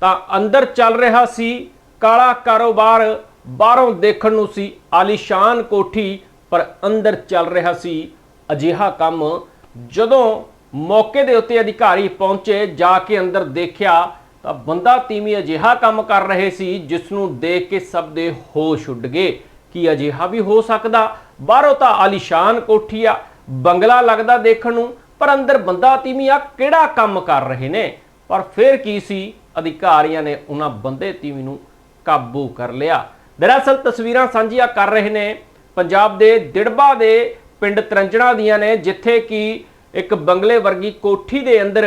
ਤਾਂ ਅੰਦਰ ਚੱਲ ਰਿਹਾ ਸੀ ਕਾਲਾ ਕਾਰੋਬਾਰ, ਬਾਹਰੋਂ ਦੇਖਣ ਨੂੰ ਸੀ ਆਲੀਸ਼ਾਨ ਕੋਠੀ, ਪਰ ਅੰਦਰ ਚੱਲ ਰਿਹਾ ਸੀ ਅਜਿਹਾ ਕੰਮ। ਜਦੋਂ ਮੌਕੇ ਦੇ ਉੱਤੇ ਅਧਿਕਾਰੀ ਪਹੁੰਚੇ, ਜਾ ਕੇ ਅੰਦਰ ਦੇਖਿਆ, ਤਾਂ ਬੰਦਾ ਤੀਵੀਂ ਅਜਿਹਾ ਕੰਮ ਕਰ ਰਹੇ ਸੀ ਜਿਸ ਨੂੰ ਦੇਖ ਕੇ ਸਭ ਦੇ ਹੋਸ਼ ਉੱਡ ਗਏ। ਕਿ ਅਜਿਹਾ ਵੀ ਹੋ ਸਕਦਾ? ਬਾਹਰੋਂ ਤਾਂ ਆਲੀਸ਼ਾਨ ਕੋਠੀ ਆ, ਬੰਗਲਾ ਲੱਗਦਾ ਦੇਖਣ ਨੂੰ, ਪਰ ਅੰਦਰ ਬੰਦਾ ਤੀਵੀਂ ਆ, ਕਿਹੜਾ ਕੰਮ ਕਰ ਰਹੇ ਨੇ? ਪਰ ਫਿਰ ਕੀ ਸੀ? ਅਧਿਕਾਰੀਆਂ ਨੇ ਉਹਨਾਂ ਬੰਦੇ ਤੀਵੀਂ ਨੂੰ ਕਾਬੂ ਕਰ ਲਿਆ। ਦਰਅਸਲ ਤਸਵੀਰਾਂ ਸਾਂਝੀਆਂ ਕਰ ਰਹੇ ਨੇ ਪੰਜਾਬ ਦੇ ਦਿੜਬਾ ਦੇ ਪਿੰਡ ਤਰੰਜਣਾ ਦੀਆਂ ਨੇ, ਜਿੱਥੇ ਕਿ ਇੱਕ ਬੰਗਲੇ ਵਰਗੀ ਕੋਠੀ ਦੇ ਅੰਦਰ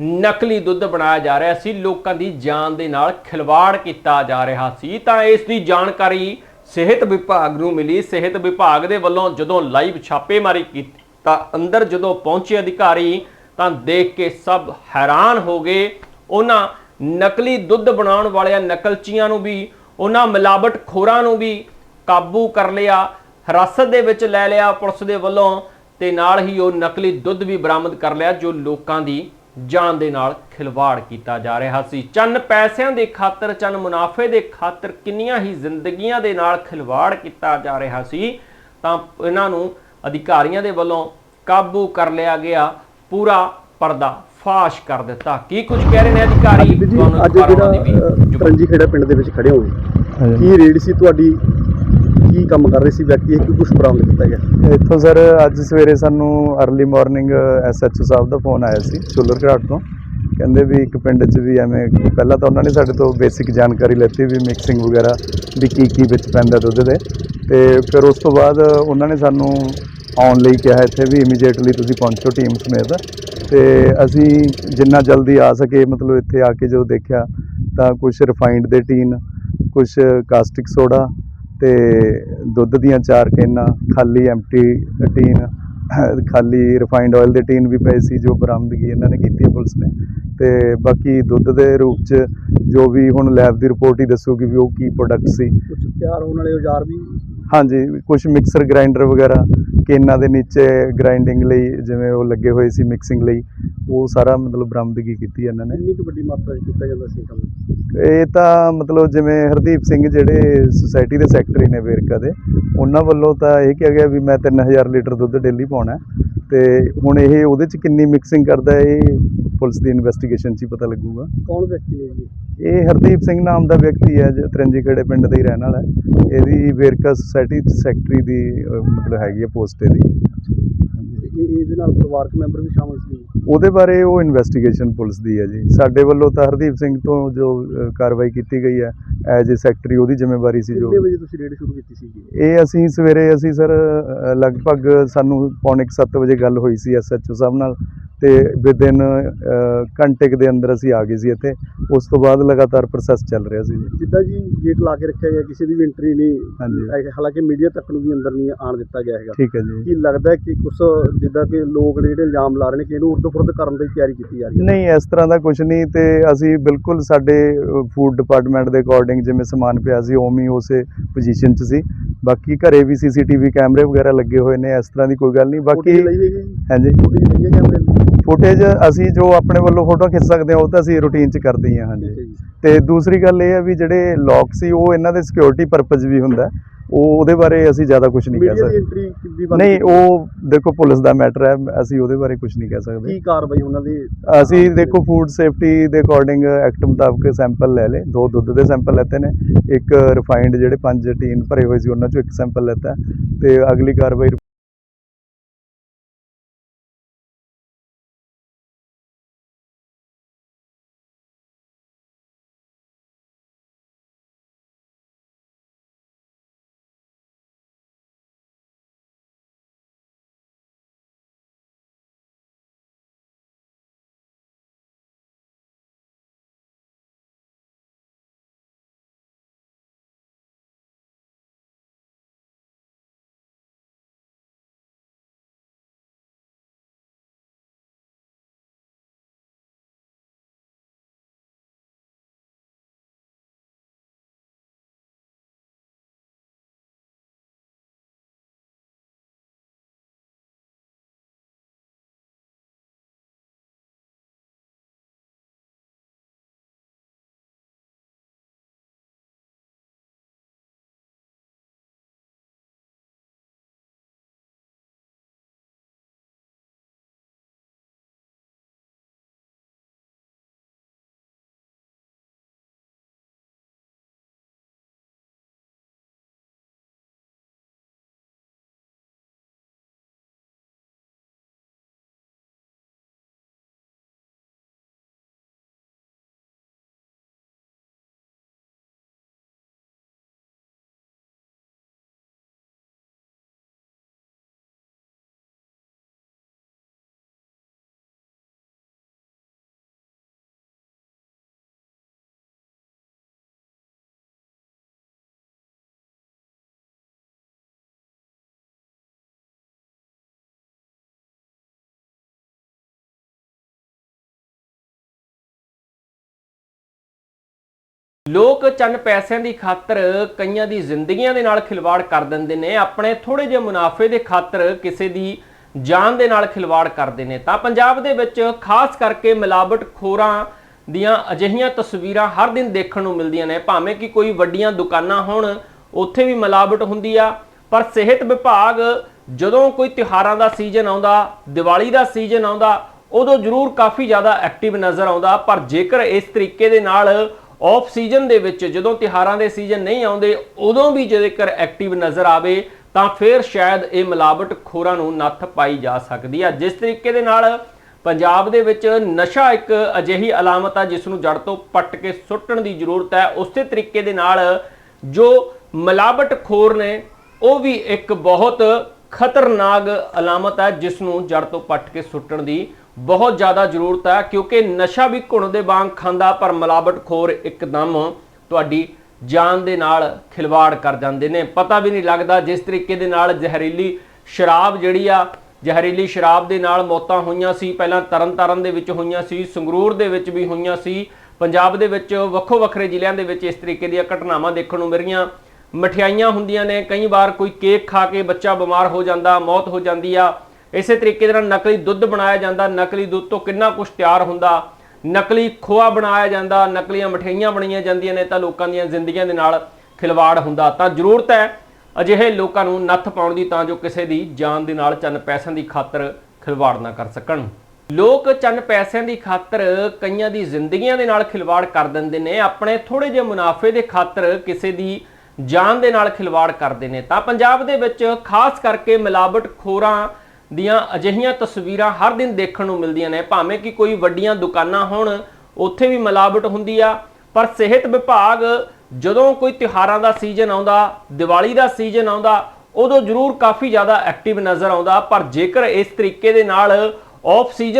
ਨਕਲੀ ਦੁੱਧ ਬਣਾਇਆ ਜਾ ਰਿਹਾ ਸੀ। ਲੋਕਾਂ ਦੀ ਜਾਨ ਦੇ ਨਾਲ ਖਿਲਵਾੜ ਕੀਤਾ ਜਾ ਰਿਹਾ ਸੀ। ਤਾਂ ਇਸ ਦੀ ਜਾਣਕਾਰੀ ਸਿਹਤ ਵਿਭਾਗ ਨੂੰ ਮਿਲੀ। ਸਿਹਤ ਵਿਭਾਗ ਦੇ ਵੱਲੋਂ ਜਦੋਂ ਲਾਈਵ ਛਾਪੇਮਾਰੀ ਕੀਤੀ ਤਾਂ ਅੰਦਰ ਜਦੋਂ ਪਹੁੰਚੇ ਅਧਿਕਾਰੀ, ਤਾਂ ਦੇਖ ਕੇ ਸਭ ਹੈਰਾਨ ਹੋ ਗਏ। ਉਹਨਾਂ ਨਕਲੀ ਦੁੱਧ ਬਣਾਉਣ ਵਾਲਿਆਂ ਨਕਲਚੀਆਂ ਨੂੰ ਵੀ, ਉਹਨਾਂ ਮਿਲਾਵਟ ਖੋਰਾਂ ਨੂੰ ਵੀ ਕਾਬੂ ਕਰ ਲਿਆ, ਹਿਰਾਸਤ ਦੇ ਵਿੱਚ ਲੈ ਲਿਆ ਪੁਲਿਸ ਦੇ ਵੱਲੋਂ ਤੇ ਨਾਲ ਹੀ ਉਹ ਨਕਲੀ ਦੁੱਧ ਵੀ ਬਰਾਮਦ ਕਰ ਲਿਆ, ਜੋ ਲੋਕਾਂ ਦੀ ਜਾਨ ਦੇ ਨਾਲ ਖਿਲਵਾੜ ਕੀਤਾ ਜਾ ਰਿਹਾ ਸੀ। ਚੰਨ ਪੈਸਿਆਂ ਦੇ ਖਾਤਰ, ਚੰਨ ਮੁਨਾਫੇ ਦੇ ਖਾਤਰ ਕਿੰਨੀਆਂ ਹੀ ਜ਼ਿੰਦਗੀਆਂ ਦੇ ਨਾਲ ਖਿਲਵਾੜ ਕੀਤਾ ਜਾ ਰਿਹਾ ਸੀ, ਤਾਂ ਇਹਨਾਂ ਨੂੰ ਅਧਿਕਾਰੀਆਂ ਦੇ ਵੱਲੋਂ ਕਾਬੂ ਕਰ ਲਿਆ ਗਿਆ ਪੂਰਾ ਪਰਦਾ। ਫਾਸ਼ ਕਰ ਦਿੱਤਾ। ਕੀ ਕੁਝ ਕਹਿ ਰਹੇ ਨੇ ਅਧਿਕਾਰੀ? ਤੁਹਾਨੂੰ ਅੱਜ ਜਿਹੜਾ ਤਰੰਜੀ ਖੇੜਾ ਪਿੰਡ ਦੇ ਵਿੱਚ ਖੜੇ ਹੋਏ ਕੀ ਰੇਡ ਸੀ ਤੁਹਾਡੀ? ਕੀ ਕੰਮ ਕਰ ਰਹੇ ਸੀ ਵਿਅਕਤੀ? ਇਹ ਕੁਝ ਬਰਾਮਦ ਕੀਤਾ ਗਿਆ? ਇੱਥੋਂ ਸਰ ਅੱਜ ਸਵੇਰੇ ਸਾਨੂੰ अर्ਲੀ ਮਾਰਨਿੰਗ ਐਸਐਚਓ ਸਾਹਿਬ ਦਾ ਫੋਨ ਆਇਆ ਸੀ ਸ਼ੁਲਰ ਘਾਟ ਤੋਂ। ਕਹਿੰਦੇ ਵੀ ਇੱਕ ਪਿੰਡ 'ਚ ਵੀ ਐਵੇਂ ਪਹਿਲਾਂ ਤਾਂ ਉਹਨਾਂ ਨੇ ਸਾਡੇ ਤੋਂ ਬੇਸਿਕ ਜਾਣਕਾਰੀ ਲੈਤੀ ਵੀ ਮਿਕਸਿੰਗ ਵਗੈਰਾ ਵੀ ਕੀ ਕੀ ਵਿੱਚ ਪੈਂਦਾ ਦੁੱਧ ਦੇ। ਤੇ ਫਿਰ ਉਸ ਤੋਂ ਬਾਅਦ ਉਹਨਾਂ ਨੇ ਸਾਨੂੰ ਆਉਣ ਲਈ ਕਿਹਾ ਇੱਥੇ ਵੀ ਇਮੀਡੀਏਟਲੀ ਤੁਸੀਂ ਪਹੁੰਚੋ ਟੀਮ ਸਮੇਤ। ਤੇ ਅਸੀਂ ਜਿੰਨਾ ਜਲਦੀ ਆ ਸਕੇ, ਮਤਲਬ ਇੱਥੇ ਆ ਕੇ ਜਦੋਂ ਦੇਖਿਆ ਤਾਂ ਕੁਝ ਰਿਫਾਈਨਡ ਦੇ ਟੀਨ ਕੁਝ ਕਾਸਟਿਕ ਸੋਡਾ ਤੇ ਦੁੱਧ ਦੀਆਂ ਚਾਰ ਕੇਨਾਂ, ਖਾਲੀ ਐਮਟੀ ਟੀਨ, ਖਾਲੀ ਰਿਫਾਈਨਡ ਆਇਲ ਦੇ ਟੀਨ ਵੀ ਪਏ ਸੀ ਜੋ ਬਰਾਮਦਗੀ ਇਹਨਾਂ ਨੇ ਕੀਤੀ ਹੈ ਪੁਲਿਸ ਨੇ। ਤੇ ਬਾਕੀ ਦੁੱਧ ਦੇ ਰੂਪ ਚ ਜੋ ਵੀ ਹੁਣ ਲੈਬ ਦੀ ਰਿਪੋਰਟ ਹੀ ਦੱਸੂਗੀ ਵੀ ਉਹ ਕੀ ਪ੍ਰੋਡਕਟ ਸੀ। ਕੁਝ ਤਿਆਰ ਹੋਣ ਵਾਲੇ ਔਜ਼ਾਰ ਵੀ ਹਾਂਜੀ ਕੁਝ ਮਿਕਸਰ ਗ੍ਰਾਈਂਡਰ ਵਗੈਰਾ ਕੇਨਾਂ ਦੇ ਨੀਚੇ ਗ੍ਰਾਈਂਡਿੰਗ ਲਈ ਜਿਵੇਂ ਉਹ ਲੱਗੇ ਹੋਏ ਸੀ ਮਿਕਸਿੰਗ ਲਈ ਉਹ ਸਾਰਾ ਮਤਲਬ ਬਰਾਮਦਗੀ ਕੀਤੀ ਇਹਨਾਂ ਨੇ। ਕਿੰਨੀ ਕੁ ਵੱਡੀ ਮਾਤਰਾ 'ਚ ਕੀਤਾ ਜਾਂਦਾ ਸੀ ਕੰਮ? ਇਹ ਤਾਂ ਮਤਲਬ ਜਿਵੇਂ ਹਰਦੀਪ ਸਿੰਘ ਜਿਹੜੇ ਸੁਸਾਇਟੀ ਦੇ ਸੈਕਟਰੀ ਨੇ ਵੇਰਕਾ ਦੇ ਉਹਨਾਂ ਵੱਲੋਂ ਤਾਂ ਇਹ ਕਿਹਾ ਗਿਆ ਵੀ ਮੈਂ 3000 ਲੀਟਰ ਦੁੱਧ ਡੇਲੀ ਪਾਉਣਾ ਤੇ ਹੁਣ ਇਹ ਉਹਦੇ ਚ ਕਿੰਨੀ ਮਿਕਸਿੰਗ ਕਰਦਾ ਹੈ, ਇਹ ਪੁਲਿਸ ਦੀ ਇਨਵੈਸਟੀਗੇਸ਼ਨ 'ਚ ਹੀ ਪਤਾ ਲੱਗੂਗਾ। ਕੌਣ ਵਿਅਕਤੀ ਨੇ ਜੀ? ਇਹ ਹਰਦੀਪ ਸਿੰਘ ਨਾਮ ਦਾ ਵਿਅਕਤੀ ਹੈ ਜੋ ਤਰੰਜੀ ਖੇੜੇ ਪਿੰਡ ਦਾ ਹੀ ਰਹਿਣ ਵਾਲਾ ਹੈ। ਇਹਦੀ ਵੇਰਕਾ ਸੁਸਾਇਟੀ ਚ ਸੈਕਟਰੀ ਦੀ ਅਹ, ਮਤਲਬ ਹੈਗੀ ਹੈ ਪੋਸਟ ਇਹਦੀ। ਇਹ ਇਹਦੇ ਨਾਲ ਪਰਿਵਾਰਕ ਮੈਂਬਰ ਵੀ ਸ਼ਾਮਲ ਸੀ? ਉਹਦੇ ਬਾਰੇ ਉਹ ਇਨਵੈਸਟੀਗੇਸ਼ਨ ਪੁਲਿਸ ਦੀ ਹੈ ਜੀ। ਸਾਡੇ ਵੱਲੋਂ ਤਾਂ ਹਰਦੀਪ ਸਿੰਘ ਤੋਂ ਜੋ ਕਾਰਵਾਈ ਕੀਤੀ ਗਈ ਹੈ ਐਜ਼ ਏ ਸੈਕਟਰੀ ਉਹਦੀ ਜ਼ਿੰਮੇਵਾਰੀ ਸੀ ਜੋ। ਕਿੰਨੇ ਵਜੇ ਤੁਸੀਂ ਰੇਡ ਸ਼ੁਰੂ ਕੀਤੀ ਸੀ ਜੀ ਇਹ ਅਸੀਂ ਸਵੇਰੇ ਅਸੀਂ ਸਰ ਅ, ਲਗਭਗ ਸਾਨੂੰ ਪੌਣੇ 7 ਵਜੇ ਗੱਲ ਹੋਈ ਸੀ ਐਸਐਚਓ ਸਾਹਿਬ ਨਾਲ ਤੇ ਵਿਦਿਨ ਘੰਟੇ ਦੇ ਅੰਦਰ ਅਸੀਂ ਆ ਗਏ ਸੀ ਇੱਥੇ। ਉਸ ਤੋਂ ਬਾਅਦ ਲਗਾਤਾਰ ਪ੍ਰੋਸੈਸ ਚੱਲ ਰਿਹਾ ਸੀ ਜਿੱਦਾਂ ਜੀ ਗੇਟ ਲਾ ਕੇ ਰੱਖਿਆ ਗਿਆ ਕਿਸੇ ਦੀ ਵੀ ਐਂਟਰੀ ਨਹੀਂ ਹਾਂਜੀ। ਹਾਲਾਂਕਿ ਮੀਡੀਆ ਤੱਕ ਨੂੰ ਵੀ ਅੰਦਰ ਨਹੀਂ ਆਣ ਦਿੱਤਾ ਗਿਆ ਹੈਗਾ। ਠੀਕ ਹੈ ਜੀ। ਕੀ ਲੱਗਦਾ ਕਿ ਕੁਝ ਜਿੱਦਾਂ ਕਿ ਲੋਕ ਜਿਹੜੇ ਇਲਜ਼ਾਮ ਲਾ ਰਹੇ ਨੇ ਕਿ ਇਹਨੂੰ ਉਰਦ-ਫੁਰਦ ਕਰਨ ਦੀ ਤਿਆਰੀ ਕੀਤੀ ਜਾ ਰਹੀ ਹੈ? ਨਹੀਂ ਇਸ ਤਰ੍ਹਾਂ ਦਾ ਕੁਝ ਨਹੀਂ ਤੇ ਅਸੀਂ ਬਿਲਕੁਲ ਸਾਡੇ ਫੂਡ ਡਿਪਾਰਟਮੈਂਟ ਦੇ ਅਕੋਰਡਿੰਗ ਜਿਵੇਂ ਸਮਾਨ ਪਿਆ ਸੀ ਉਵੇਂ ਹੀ ਉਸੇ ਪੋਜੀਸ਼ਨ 'ਚ ਸੀ। ਬਾਕੀ ਘਰੇ ਵੀ ਸੀਸੀਟੀਵੀ ਕੈਮਰੇ ਵਗੈਰਾ ਲੱਗੇ ਹੋਏ ਨੇ ਇਸ ਤਰ੍ਹਾਂ ਦੀ ਕੋਈ ਗੱਲ ਨਹੀਂ। ਬਾਕੀ ਹਾਂਜੀ। ਫੁਟੇਜ ਅਸੀਂ ਜੋ ਆਪਣੇ ਵੱਲੋਂ ਫੋਟੋ ਖਿੱਚ ਸਕਦੇ ਹਾਂ ਉਹ ਤਾਂ ਅਸੀਂ ਰੂਟੀਨ 'ਚ ਕਰਦੇ ਹੀ ਹਾਂਜੀ। ਤੇ ਦੂਸਰੀ ਗੱਲ ਇਹ ਹੈ ਵੀ ਜਿਹੜੇ ਲੌਕ ਸੀ ਉਹ ਇਹਨਾਂ ਦੇ ਸਿਕਿਉਰਿਟੀ ਪਰਪਸ ਵੀ ਹੁੰਦਾ। ਉਹ ਉਹਦੇ ਬਾਰੇ ਅਸੀਂ ਜ਼ਿਆਦਾ ਕੁਝ ਨਹੀਂ ਕਹਿ ਸਕਦੇ। ਨਹੀਂ। ਉਹ ਦੇਖੋ ਪੁਲਿਸ ਦਾ ਮੈਟਰ ਹੈ ਅਸੀਂ ਉਹਦੇ ਬਾਰੇ ਕੁਝ ਨਹੀਂ ਕਹਿ ਸਕਦੇ। ਕੀ ਕਾਰਵਾਈ ਉਹਨਾਂ ਦੀ? ਅਸੀਂ ਦੇਖੋ ਫੂਡ ਸੇਫਟੀ ਦੇ ਅਕੋਰਡਿੰਗ ਐਕਟ ਮੁਤਾਬਕ ਸੈਂਪਲ ਲੈ ਲਏ। ਦੋ ਦੁੱਧ ਦੇ ਸੈਂਪਲ ਲੈਤੇ ਨੇ। ਇੱਕ ਰਿਫਾਈਨਡ ਜਿਹੜੇ ਪੰਜ ਟੀਨ ਭਰੇ ਹੋਏ ਸੀ ਉਹਨਾਂ ਚੋਂ ਇੱਕ ਸੈਂਪਲ ਲੈਤਾ। ਤੇ ਅਗਲੀ ਕਾਰਵਾਈ ਲੋਕ ਚੰਨ ਪੈਸਿਆਂ ਦੀ ਖਾਤਰ ਕਈਆਂ ਦੀ ਜ਼ਿੰਦਗੀਆਂ ਦੇ ਨਾਲ ਖਿਲਵਾੜ ਕਰ ਦਿੰਦੇ ਨੇ, ਆਪਣੇ ਥੋੜੇ ਜਿਹੇ ਮੁਨਾਫੇ ਦੇ ਖਾਤਰ ਕਿਸੇ ਦੀ ਜਾਨ ਦੇ ਨਾਲ ਖਿਲਵਾੜ ਕਰਦੇ ਨੇ। ਤਾਂ ਪੰਜਾਬ ਦੇ ਵਿੱਚ ਖਾਸ ਕਰਕੇ ਮਿਲਾਵਟ ਖੋਰਾਂ ਦੀਆਂ ਅਜਿਹੀਆਂ ਤਸਵੀਰਾਂ ਹਰ ਦਿਨ ਦੇਖਣ ਨੂੰ ਮਿਲਦੀਆਂ ਨੇ। ਭਾਵੇਂ ਕਿ ਕੋਈ ਵੱਡੀਆਂ ਦੁਕਾਨਾਂ ਹੋਣ, ਉੱਥੇ ਵੀ ਮਿਲਾਵਟ ਹੁੰਦੀ ਆ, ਪਰ ਸਿਹਤ ਵਿਭਾਗ ਜਦੋਂ ਕੋਈ ਤਿਉਹਾਰਾਂ ਦਾ ਸੀਜ਼ਨ ਆਉਂਦਾ, ਦੀਵਾਲੀ ਦਾ ਸੀਜ਼ਨ ਆਉਂਦਾ, ਉਦੋਂ ਜ਼ਰੂਰ ਕਾਫੀ ਜ਼ਿਆਦਾ ਐਕਟਿਵ ਨਜ਼ਰ ਆਉਂਦਾ। ਪਰ ਜੇਕਰ ਇਸ ਤਰੀਕੇ ਦੇ ਨਾਲ ਆਫ ਸੀਜ਼ਨ ਦੇ ਵਿੱਚ ਜਦੋਂ ਤਿਉਹਾਰਾਂ ਦੇ ਸੀਜ਼ਨ ਨਹੀਂ ਆਉਂਦੇ, ਉਦੋਂ ਵੀ ਜੇਕਰ ਐਕਟਿਵ ਨਜ਼ਰ ਆਵੇ, ਤਾਂ ਫਿਰ ਸ਼ਾਇਦ ਇਹ ਮਿਲਾਵਟ ਖੋਰਾਂ ਨੂੰ ਨੱਥ ਪਾਈ ਜਾ ਸਕਦੀ ਆ। ਜਿਸ ਤਰੀਕੇ ਦੇ ਨਾਲ ਪੰਜਾਬ ਦੇ ਵਿੱਚ ਨਸ਼ਾ ਇੱਕ ਅਜਿਹੀ ਅਲਾਮਤ ਆ, ਜਿਸ ਨੂੰ ਜੜ ਤੋਂ ਪੱਟ ਕੇ ਸੁੱਟਣ ਦੀ ਜ਼ਰੂਰਤ ਹੈ। ਉਸੇ ਤਰੀਕੇ ਦੇ ਨਾਲ ਜੋ ਮਿਲਾਵਟ ਖੋਰ ਨੇ, ਉਹ ਵੀ ਇੱਕ ਬਹੁਤ ਖਤਰਨਾਕ ਅਲਾਮਤ ਹੈ ਜਿਸ ਨੂੰ ਜੜ ਤੋਂ ਪੱਟ ਕੇ ਸੁੱਟਣ ਦੀ ਬਹੁਤ ਜ਼ਿਆਦਾ ਜ਼ਰੂਰਤ ਹੈ, ਕਿਉਂਕਿ ਨਸ਼ਾ ਵੀ ਘੁਣ ਦੇ ਵਾਂਗ ਖਾਂਦਾ, ਪਰ ਮਿਲਾਵਟਖੋਰ ਇੱਕਦਮ ਤੁਹਾਡੀ ਜਾਨ ਦੇ ਨਾਲ ਖਿਲਵਾੜ ਕਰ ਜਾਂਦੇ ਨੇ। ਪਤਾ ਵੀ ਨਹੀਂ ਲੱਗਦਾ ਜਿਸ ਤਰੀਕੇ ਦੇ ਨਾਲ ਜ਼ਹਿਰੀਲੀ ਸ਼ਰਾਬ ਜਿਹੜੀ ਆ, ਜ਼ਹਿਰੀਲੀ ਸ਼ਰਾਬ ਦੇ ਨਾਲ ਮੌਤਾਂ ਹੋਈਆਂ ਸੀ, ਪਹਿਲਾਂ ਤਰਨਤਾਰਨ ਦੇ ਵਿੱਚ ਹੋਈਆਂ ਸੀ, ਸੰਗਰੂਰ ਦੇ ਵਿੱਚ ਵੀ ਹੋਈਆਂ ਸੀ, ਪੰਜਾਬ ਦੇ ਵਿੱਚ ਵੱਖੋ ਵੱਖਰੇ ਜ਼ਿਲ੍ਹਿਆਂ ਦੇ ਵਿੱਚ ਇਸ ਤਰੀਕੇ ਦੀਆਂ ਘਟਨਾਵਾਂ ਦੇਖਣ ਨੂੰ ਮਿਲ ਰਹੀਆਂ ਮਠਿਆਈਆਂ ਹੁੰਦੀਆਂ ਨੇ, ਕਈ ਵਾਰ ਕੋਈ ਕੇਕ ਖਾ ਕੇ ਬੱਚਾ ਬਿਮਾਰ ਹੋ ਜਾਂਦਾ, ਮੌਤ ਹੋ ਜਾਂਦੀ ਆ। ਇਸੇ ਤਰੀਕੇ ਦੇ ਨਾਲ ਨਕਲੀ ਦੁੱਧ ਬਣਾਇਆ ਜਾਂਦਾ, ਨਕਲੀ ਦੁੱਧ ਤੋਂ ਕਿੰਨਾ ਕੁਝ ਤਿਆਰ ਹੁੰਦਾ, ਨਕਲੀ ਖੋਆ ਬਣਾਇਆ ਜਾਂਦਾ, ਨਕਲੀਆਂ ਮਠਿਆਈਆਂ ਬਣਾਈਆਂ ਜਾਂਦੀਆਂ ਨੇ ਤਾਂ ਲੋਕਾਂ ਦੀਆਂ ਜ਼ਿੰਦਗੀਆਂ ਦੇ ਨਾਲ ਖਿਲਵਾੜ ਹੁੰਦਾ। ਤਾਂ ਜ਼ਰੂਰਤ ਹੈ ਅਜਿਹੇ ਲੋਕਾਂ ਨੂੰ ਨੱਥ ਪਾਉਣ ਦੀ ਤਾਂ ਜੋ ਕਿਸੇ ਦੀ ਜਾਨ ਦੇ ਨਾਲ ਚੰਨ ਪੈਸਿਆਂ ਦੀ ਖਾਤਰ ਖਿਲਵਾੜ ਨਾ ਕਰ ਸਕਣ। ਲੋਕ ਚੰਨ ਪੈਸਿਆਂ ਦੀ ਖਾਤਰ ਕਈਆਂ ਦੀ ਜ਼ਿੰਦਗੀਆਂ ਦੇ ਨਾਲ ਖਿਲਵਾੜ ਕਰ ਦਿੰਦੇ ਨੇ, ਆਪਣੇ ਥੋੜੇ ਜਿਹੇ ਮੁਨਾਫੇ ਦੇ ਖਾਤਰ ਕਿਸੇ ਦੀ ਜਾਨ ਦੇ ਨਾਲ ਖਿਲਵਾੜ ਕਰਦੇ ਨੇ। ਤਾਂ ਪੰਜਾਬ ਦੇ ਵਿੱਚ ਖਾਸ ਕਰਕੇ ਮਿਲਾਵਟ ਖੋਰਾਂ ਦੀਆਂ ਅਜਿਹੀਆਂ ਤਸਵੀਰਾਂ ਹਰ ਦਿਨ ਦੇਖਣ ਨੂੰ ਮਿਲਦੀਆਂ ਨੇ। ਭਾਵੇਂ ਕਿ ਕੋਈ ਵੱਡੀਆਂ ਦੁਕਾਨਾਂ ਹੋਣ, ਉੱਥੇ ਵੀ ਮਿਲਾਵਟ ਹੁੰਦੀ ਆ, ਪਰ ਸਿਹਤ ਵਿਭਾਗ ਜਦੋਂ ਕੋਈ ਤਿਉਹਾਰਾਂ ਦਾ ਸੀਜ਼ਨ ਆਉਂਦਾ, ਦੀਵਾਲੀ ਦਾ ਸੀਜ਼ਨ ਆਉਂਦਾ, ਉਦੋਂ ਜ਼ਰੂਰ ਕਾਫੀ ਜ਼ਿਆਦਾ ਐਕਟਿਵ ਨਜ਼ਰ ਆਉਂਦਾ। ਪਰ ਜੇਕਰ ਇਸ ਤਰੀਕੇ ਦੇ ਨਾਲ ਆਫ ਸੀਜ਼ਨ